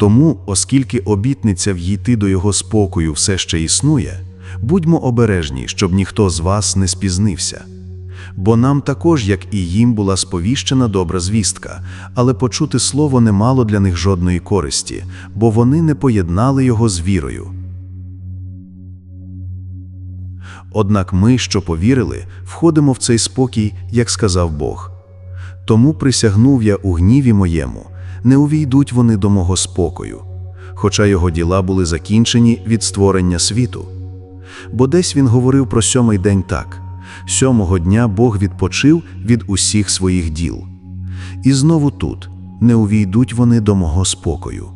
Тому, оскільки обітниця в'йти до його спокою все ще існує, будьмо обережні, щоб ніхто з вас не спізнився. Бо нам також, як і їм, була сповіщена добра звістка, але почути слово не мало для них жодної користі, бо вони не поєднали його з вірою. Однак ми, що повірили, входимо в цей спокій, як сказав Бог. Тому присягнув я у гніві моєму, не увійдуть вони до мого спокою, хоча його діла були закінчені від створення світу. Бо десь він говорив про сьомий день так: сьомого дня Бог відпочив від усіх своїх діл. І знову тут не увійдуть вони до мого спокою.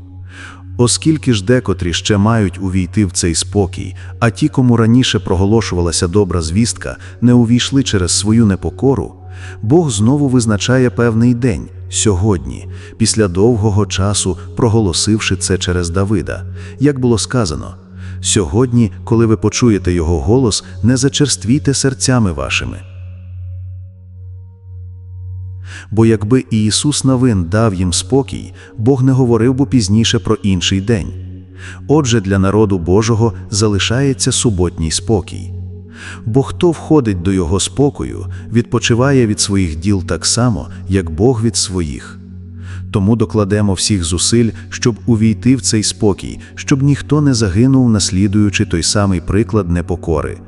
Оскільки ж декотрі ще мають увійти в цей спокій, а ті, кому раніше проголошувалася добра звістка, не увійшли через свою непокору, Бог знову визначає певний день сьогодні, після довгого часу проголосивши це через Давида, як було сказано. Сьогодні, коли ви почуєте його голос, не зачерствійте серцями вашими. Бо якби Ісус Навин дав їм спокій, Бог не говорив би пізніше про інший день. Отже, для народу Божого залишається суботній спокій. Бо хто входить до Його спокою, відпочиває від своїх діл так само, як Бог від своїх. Тому докладемо всіх зусиль, щоб увійти в цей спокій, щоб ніхто не загинув, наслідуючи той самий приклад непокори,